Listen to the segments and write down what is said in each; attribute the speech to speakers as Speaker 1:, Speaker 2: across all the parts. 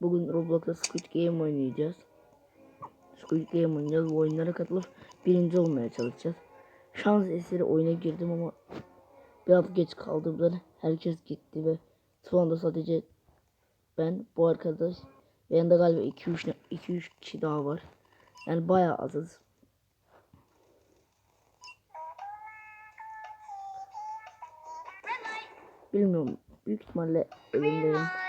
Speaker 1: Bugün Roblox'ta Squid Game oynayacağız. Squid Game oynayacağız. Bu oyunlara katılıp birinci olmaya çalışacağız. Şans eseri oyuna girdim ama biraz geç kaldığımdan herkes gitti ve anda sadece ben, bu arkadaş ve yanında galiba 2-3 2-3 kişi daha var. Yani bayağı azız. Bilmiyorum. Büyük ihtimalle elimdeyim.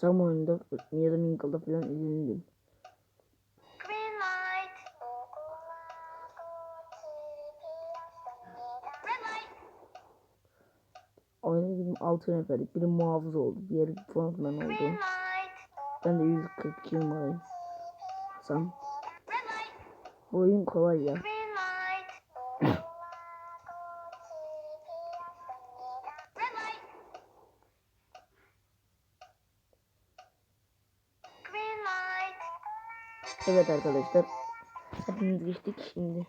Speaker 1: Cam oyunda ya da Mingle'da falan
Speaker 2: light.
Speaker 1: Oyuna girdim 6 neferdik. Biri muhafız oldu. Diğeri frontman oldu. Ben de 142 numarayım. Hasan. Bu oyun kolay ya. Evet arkadaşlar. Hepimiz geçtik şimdi.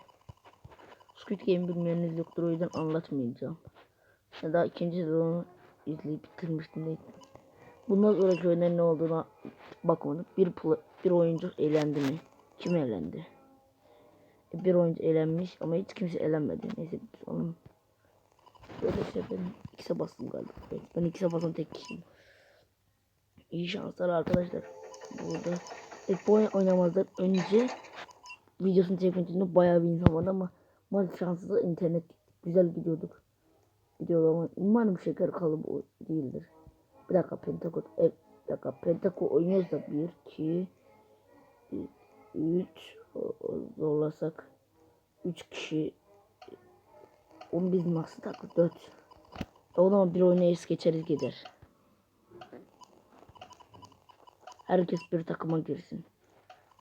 Speaker 1: Squid Game bilmeyeniniz yoktur o yüzden anlatmayacağım. Ya da ikinci sezonu izleyip bitirmiştim de. Bundan sonraki oyunların ne olduğuna bakmadım. Bir, bir oyuncu eğlendi mi? Kim eğlendi? E, Bir oyuncu eğlenmiş ama hiç kimse eğlenmedi. Neyse biz onun böyle şey ben X'e bastım galiba. Ben X'e basan tek kişiyim. İyi şanslar arkadaşlar. Burada ilk bu oyun oynamazdan önce videosunu çekmek için de bayağı bir insan vardı ama maalesef şanssız internet güzel gidiyorduk. Gidiyordu ama umarım şeker kalıbı değildir. Bir dakika Pentagon e, bir dakika Pentagon oynuyoruz da 1 2 3 zorlasak 3 kişi 11 nasıl takı 4 o zaman bir es geçeriz gider. Herkes bir takıma girsin.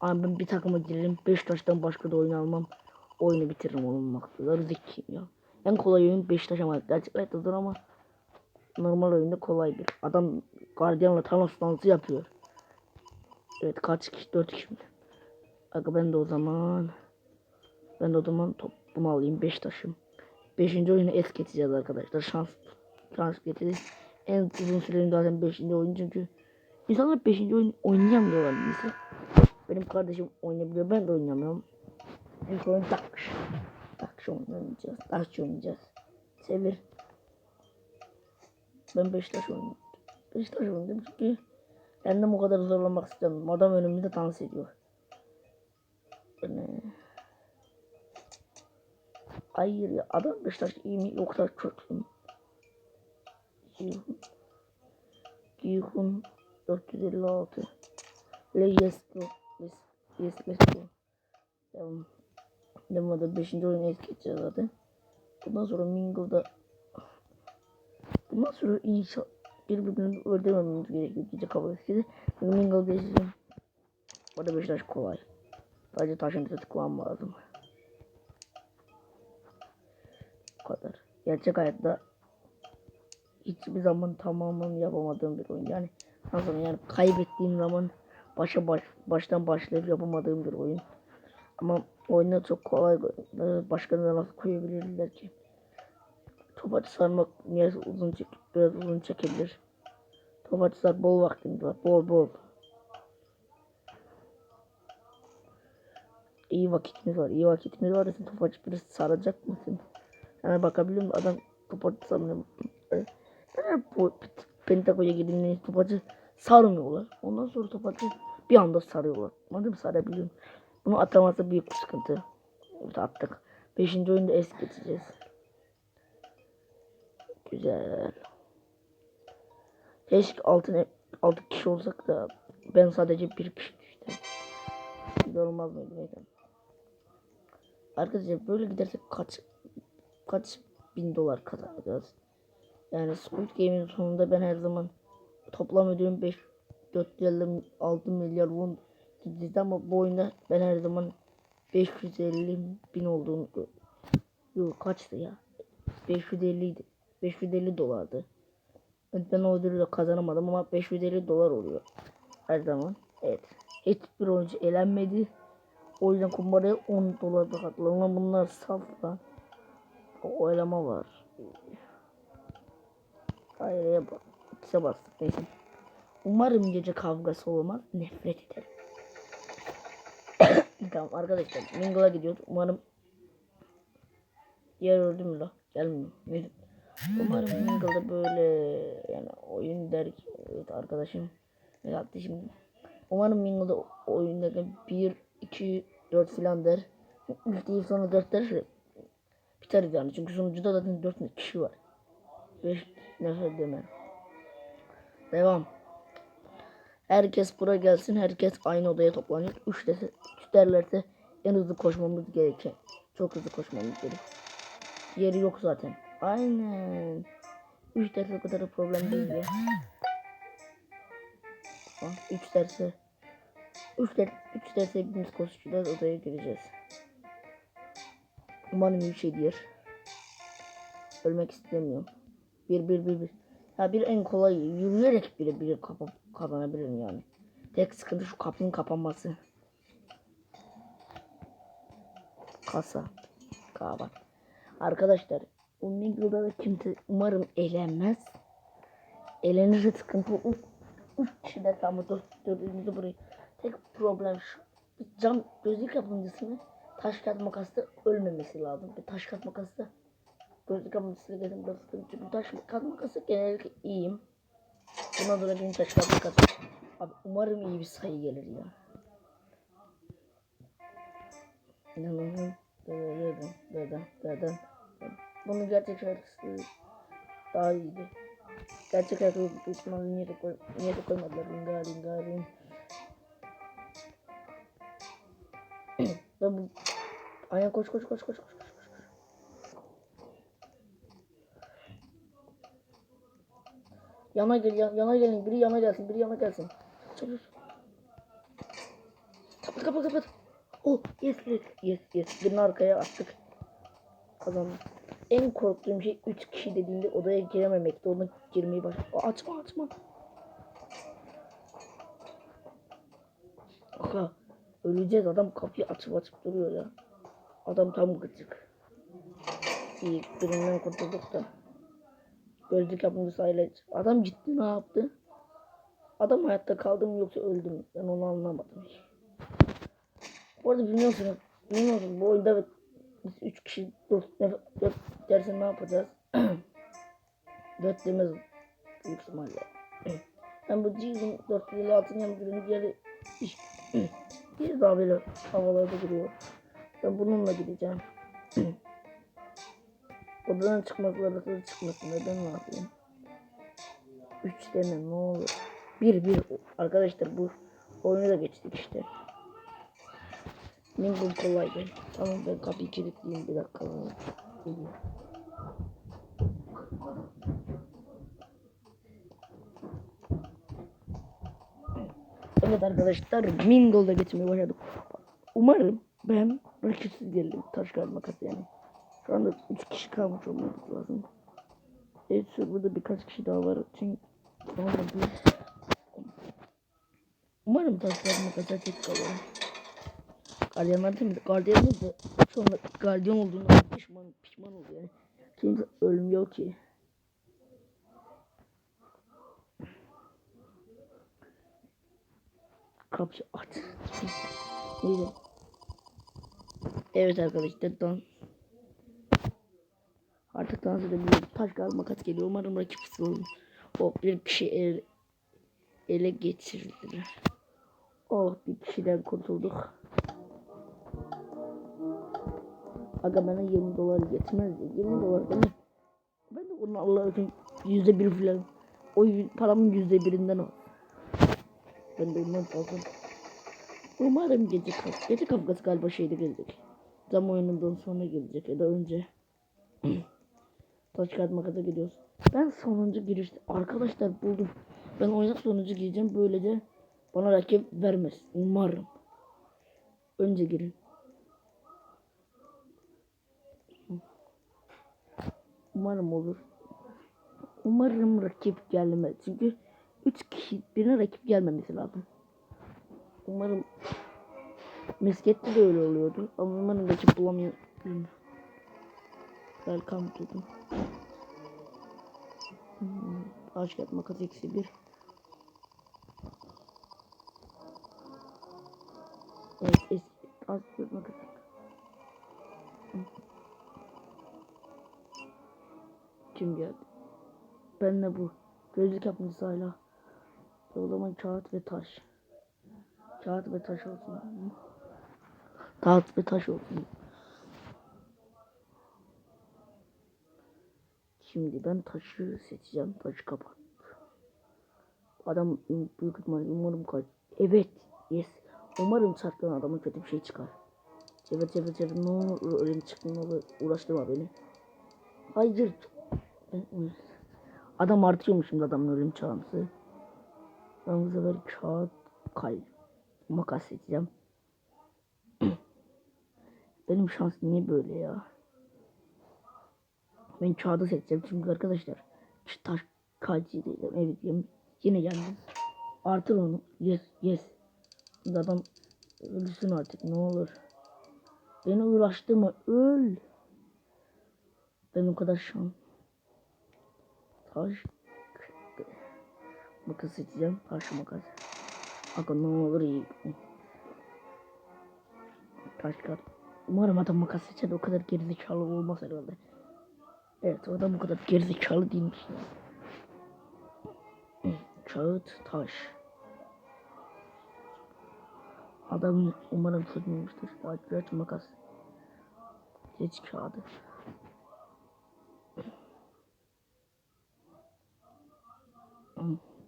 Speaker 1: Ama ben bir takıma girerim. Beşiktaş'tan başka da oyun almam. Oyunu bitiririm onun maksadı. Zekiyim ya. En kolay oyun Beşiktaş ama gerçek hayatta zor ama normal oyunda kolay bir. Adam gardiyanla Thanos dansı yapıyor. Evet kaç kişi? Dört kişi mi? Aga ben de o zaman ben de o zaman topumu alayım Beşiktaş'ım. Beşinci oyunu es geçeceğiz arkadaşlar. Şans şans getiririz. En uzun süreli zaten beşinci oyun çünkü insanlar beşinci oyun oynayamıyorlar mesela. Benim kardeşim oynayabiliyor. Ben de oynamıyorum. İlk oyun Dakş. Dakş oynayacağız. Dakş oynayacağız. Sevir. Ben Beşiktaş oynuyorum. Beşiktaş oynuyorum çünkü kendim o kadar zorlamak istiyorum. Adam önümde dans ediyor. Yani... Hayır ya adam Beşiktaş iyi mi yoksa kötü mü? Cihun. Cihun 456. Yes go. Yes, yes let's go. Devam. Devam da 5. oyunu es zaten. Bundan sonra Mingle'da Bundan sonra inşa birbirini öldürmememiz gerekiyor. Gece kabul eskidi. Çünkü Mingle geçeceğim. Orada Beşiktaş kolay. Sadece taşın üstü tıklamam lazım. Bu kadar. Gerçek hayatta hiçbir zaman tamamını yapamadığım bir oyun. Yani nasıl yani kaybettiğim zaman başa baş, baştan başlayıp yapamadığım bir oyun. Ama oyunda çok kolay başkalarına nasıl koyabilirler ki? Top sarmak biraz uzun çek biraz uzun çekebilir. Top sar bol vaktimiz var. Bol bol. İyi vakitimiz var. İyi vakitimiz var. Sen top açıp biraz saracak mısın? Yani bakabiliyor musun? Adam top açıp sarmıyor. Yani bu Pentagon'a gidince top açıp sarmıyorlar. Ondan sonra top açıp bir anda sarıyorlar. Mı? Sarabiliyorum. Bunu ataması büyük bir sıkıntı. Evet attık. Beşinci oyunda es geçeceğiz. Güzel. Keşke altı, altı kişi olsak da ben sadece bir kişi düştüm. Güzel olmaz mıydı. Arkadaşlar böyle gidersek kaç kaç bin dolar kazanacağız. Yani Squid Game'in sonunda ben her zaman toplam ödülüm 5 450 6 milyar won gidildi ama bu oyunda ben her zaman 550 bin olduğunu Yok kaçtı ya? 550 idi. 550 dolardı. Ben o ödülü de kazanamadım ama 550 dolar oluyor. Her zaman. Evet. Hiçbir oyuncu elenmedi. O yüzden kumbaraya 10 dolar da. Ama bunlar saf lan. O elema var. daireye bak. İkisi bastık neyse. Umarım gece kavgası olmaz. Nefret ederim. tamam arkadaşlar. Mingle'a gidiyoruz. Umarım Yer öldü la? Gelmiyor. Neyse. Umarım Mingle'da böyle yani oyun der ki evet arkadaşım ne yaptı şimdi. Umarım Mingle'da oyundaki 1, 2, 4 filan der. 3 değil sonra 4 derse biteriz yani. Çünkü sonucuda zaten 4 kişi var. 5 nefret demem. Devam. Herkes buraya gelsin. Herkes aynı odaya toplanıyor. 3 derse, üç derlerse en hızlı koşmamız gerekir. Çok hızlı koşmamız gerekir. Yeri yok zaten. Aynen. 3 ders o kadar da problem değil ya. 3 derse 3 ders 3 derse hepimiz koşacağız odaya gireceğiz. Umarım bir şey diyor. Ölmek istemiyorum. Bir bir bir bir. Ya bir en kolay yürüyerek bile kapı kazanabilirim yani. Tek sıkıntı şu kapının kapanması. Kasa. Kahve. Arkadaşlar Mingle'da da kimse umarım eğlenmez. Eğlenirse sıkıntı olur. Üç kişi de tamam dört, dördümüzü buraya. Tek problem şu. Cam gözlük yapımcısını taş kağıt makasla ölmemesi lazım. Bir taş kağıt makasla gözlük yapımcısıyla gelin sıkıntı. Çünkü taş kağıt makası genellikle iyiyim. Buna da benim taş makası. Abi umarım iyi bir sayı gelir ya. İnanılmaz. Dedim, dedim, dedim. Bunu gerçek şarkısı daha iyiydi. Gerçek şarkı büyük ihtimalle niye de, koy, niye de koymadılar. Ringa ringa ring. ben bu... Aynen koş koş koş koş koş koş. koş. Yana gel, yan- yana gelin. Biri yana gelsin, biri yana gelsin. Çabuk. Kapat kapat kapat. Oh yes yes yes yes. Birini arkaya attık. Kazandık. En korktuğum şey 3 kişi dediğinde odaya girememekti. Ona girmeyi baş... Aa, açma açma. Aha, öleceğiz adam kapıyı açıp açıp duruyor ya. Adam tam gıcık. İyi birinden kurtulduk da. Gözlük yapımcısı aile. Adam gitti ne yaptı? Adam hayatta kaldı mı yoksa öldü mü? Ben onu anlamadım. Bu arada bilmiyorsunuz. Bilmiyorsunuz bu oyunda biz 3 kişi 4, 4 dersen ne yapacağız? 4 demez büyük ihtimalle. Ben bu G'nin 4 ile altın yapıyorum. Diğeri diğeri daha böyle havalarda duruyor. Ben bununla gideceğim. Odadan çıkmasılar da çıkmasın. Ben ne yapayım? 3 deme ne olur. 1 1 arkadaşlar bu oyunu da geçtik işte. Mingle kolaydı. Tamam ben kapıyı kilitleyeyim bir dakika. Geliyor. Evet arkadaşlar Mingle'da geçmeye başladık. Umarım ben rakipsiz geldim. Taş kağıt makas yani. Şu anda 3 kişi kalmış olmamız lazım. Evet burada birkaç kişi daha var. Çünkü. Umarım taş kağıt makasa tek kalırım. Gardiyanlar temiz. Gardiyanımız da sonra gardiyan olduğunu pişman pişman oluyor yani. Kimse ölmüyor ki. Kapıyı aç. Neyse. Evet arkadaşlar dans. Artık dans edebiliyoruz. Taş kağıt makas geliyor. Umarım rakipsiz olur. O bir kişi el, ele geçirdiler. Oh bir kişiden kurtulduk. Aga bana 20 dolar yetmez. 20 dolar değil mi? Ben de bunu Allah için yüzde bir falan. O paramın yüzde birinden o. Ben de ondan fazla. Umarım gece kavgası. Gece kavgası galiba şeyde gelecek. Zam oyunundan sonra gelecek ya da önce. Taş kağıt makasa gidiyoruz. Ben sonuncu girişte arkadaşlar buldum. Ben oyuna sonuncu gireceğim. Böylece bana rakip vermez. Umarım. Önce girin. Umarım olur. Umarım rakip gelmez. Çünkü 3 kişi birine rakip gelmemesi lazım. Umarım Miskette de öyle oluyordu. Ama umarım rakip bulamıyorum. Welcome the... Hmm. Taş kağıt makas eksi bir. Evet eski taş kağıt makas. Kim geldi? Ben de bu. Gözlük yapmış hala. O zaman kağıt ve taş. Kağıt ve taş olsun. Kağıt ve taş olsun. Şimdi ben taşı seçeceğim. Taşı kapat. Adam büyük ihtimalle umarım kaç. Evet. Yes. Umarım çarptan adama kötü bir şey çıkar. Çevir çevir çevir. Ne olur öyle çıktı ne olur. Uğraştırma beni. Hayır. Adam artıyormuş şimdi adamın ölüm çağrısı. Ben bu sefer kağıt kalp makas seçeceğim. Benim şans niye böyle ya? Ben kağıdı seçeceğim çünkü arkadaşlar taş diyeceğim. Evet yine, yine geldim. Artır onu. Yes yes. Adam ölsün artık ne olur. Beni uğraştırma öl. Ben o kadar şans. Taş. Makas seçeceğim. Taş makas. Aga ne olur iyi. Taş kağıt. Umarım adam makas seçer o kadar gerizekalı olmaz herhalde. Evet o adam bu kadar gerizekalı değilmiş. Kağıt taş. Adam umarım tutmamıştır. Aç makas. Geç kağıdı.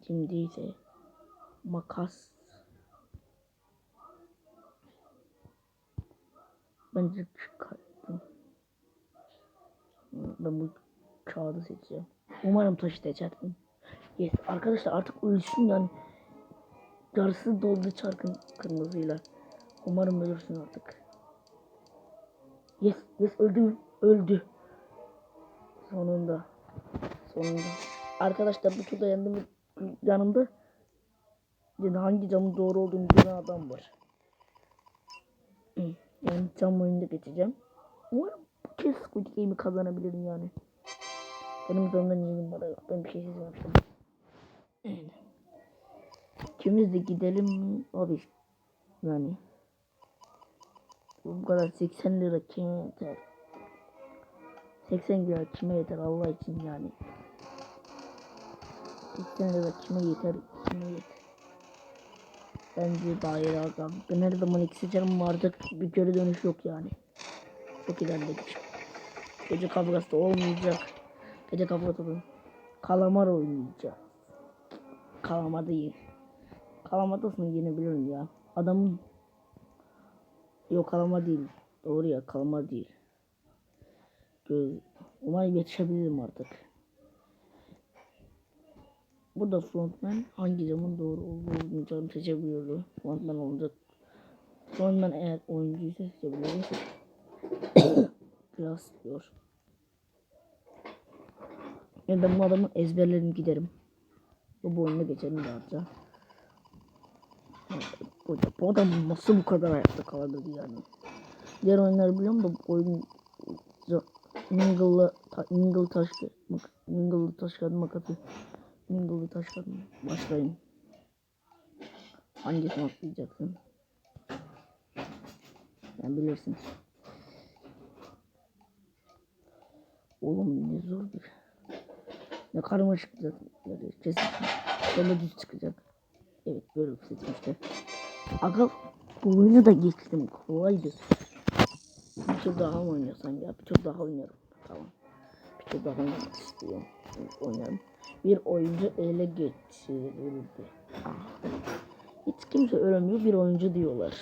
Speaker 1: Şimdi ise makas. Bence. Ben bu kağıdı seçeceğim. Umarım taşı seçerdim. Yes. Arkadaşlar artık ölsün yani. Yarısı doldu çarkın kırmızıyla. Umarım ölürsün artık. Yes, yes öldü, öldü. Sonunda. Sonunda. Arkadaşlar bu turda yandım, yanımda yani hangi camın doğru olduğunu bilen adam var. Hı, Yani cam oyunda geçeceğim. Umarım kez Squid Game'i kazanabilirim yani. Benim üzerinden yemin bana yok. Ben bir şey seçmemiştim. Evet. İkimiz de gidelim? Abi yani. Bu kadar 80 lira kime yeter? 80 lira kime yeter Allah için yani. 80 lira kime yeter? Kime yeter? Bence daire adam. Ben her zaman iki seçerim vardı. Bir geri dönüş yok yani. Çok ilerledik. Gece kavgası olmayacak. Gece kavgası Kalamar oynayacağız. Kalamar değil. Kalamadasını yenebilirim ya. Adamın Yok kalama değil. Doğru ya kalama değil. Göz... Umarım yetişebilirim artık. Burada frontman hangi camın doğru olmayacağını seçebiliyordu. Frontman olacak. Frontman eğer oyuncuysa seçebiliyordu. Diyor. Yani ben bu adamın ezberlerini giderim. Bu, oyunda geçerim rahatça. Bu, adam nasıl bu kadar ayakta kalabilir yani. Diğer oyunları biliyorum da bu oyun Mingle'la ta, Mingle taş mak, Mingle'lı taş kağıdı makası Mingle'lı taş kağıdı başlayın. Hangisini atlayacaksın? Sen bilirsin. Oğlum ne zor bir. Ne karmaşık zaten. Böyle kesin. Sonra düz çıkacak. Evet böyle seçmişler. Aga bu oyunu da geçtim. Kolaydı. Bir tur daha mı oynuyorsan ya? Bir tur daha oynarım. Tamam. Bir tur daha oynamak istiyorum. Oynarım. Bir oyuncu ele geçirildi. Ah. Hiç kimse ölmüyor. Bir oyuncu diyorlar.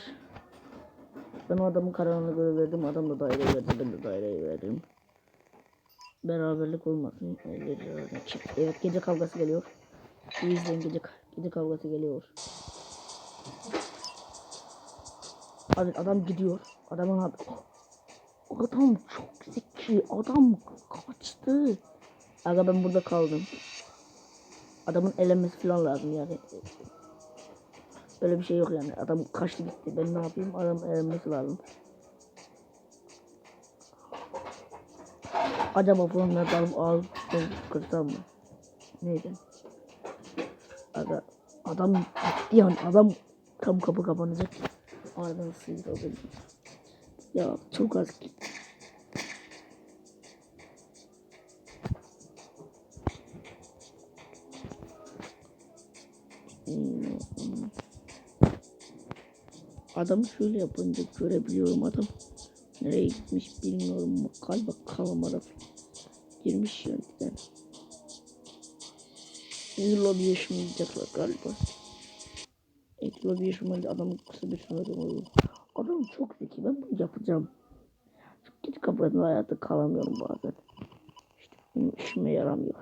Speaker 1: Ben o adamın kararına göre verdim. Adam da daire verdi. Ben de daireyi verdim. Beraberlik olmasın. Evet gece kavgası geliyor. İzleyin gece, gece kavgası geliyor. Abi adam gidiyor. Adamın abi. Adam çok zeki. Adam kaçtı. Aga ben burada kaldım. Adamın elenmesi falan lazım yani. Böyle bir şey yok yani. Adam kaçtı gitti. Ben ne yapayım? Adam elenmesi lazım. Acaba bunları alıp alıp kırsam mı? Neydi? Adam gitti yani adam tam kapı kapanacak. Ardından sıyrıldı. Ya çok az. Adam şöyle yapınca görebiliyorum adam. Nereye gitmiş bilmiyorum. Galiba kalamara girmiş yönden. Bir lobi yaşamayacaklar galiba. İlk lobi yaşamayınca adam kısa bir süre oluyor. Adam çok zeki. Ben bunu yapacağım. Çok git kapıdan hayatta kalamıyorum bazen. İşte benim işime yaramıyor.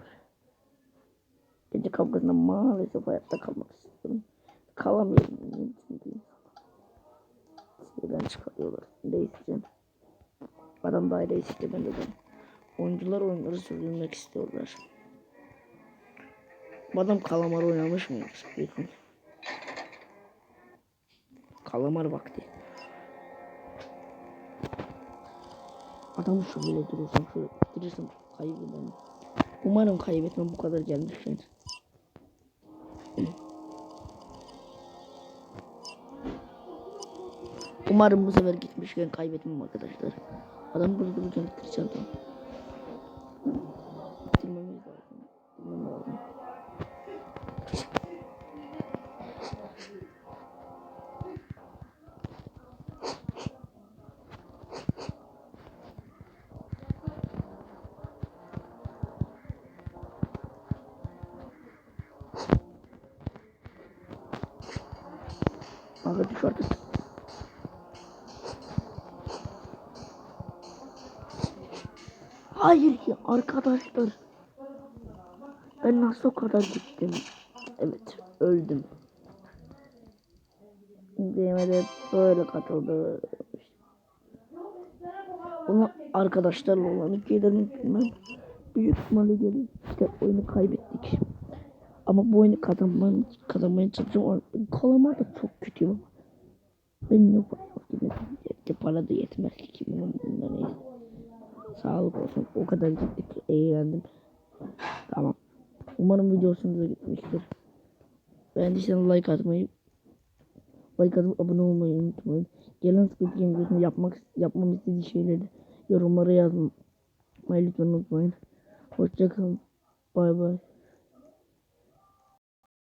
Speaker 1: Gece kavgasında maalesef hayatta kalmak istiyorum. Kalamıyorum. Çünkü çıkarıyorlar. Değişeceğim. Adam daire istiyor ben de. Oyuncular oyunları sürdürmek istiyorlar. Bu adam kalamar oynamış mı? Bakın. Kalamar vakti. Adamı şöyle durursam şöyle durursam kaybederim. Umarım kaybetmem bu kadar gelmişken. Umarım bu sefer gitmişken kaybetmem arkadaşlar. Adam burada dururken bitireceğim tamam. Aga düş artık. Hayır ya arkadaşlar. Ben nasıl o kadar gittim? Evet öldüm. Game de böyle katıldı. Bunu arkadaşlarla olan gelirim bilmem. Büyük ihtimalle gelir. İşte oyunu kaybettik. Ama bu oyunu kazanmaya, kazanmaya çalışıyorum. Kalamar da çok kötü ama. Ben yok yine para da yetmez ki kimin umurunda neyse. Sağlık olsun. O kadar gittik. Eğlendim. Tamam. Umarım video hoşunuza gitmiştir. Beğendiyseniz like atmayı, like atıp abone olmayı unutmayın. Gelen Squid Game videosunda yapmak, yapmam istediği şeyleri yorumlara yazmayı lütfen unutmayın. Hoşçakalın. Bay bay.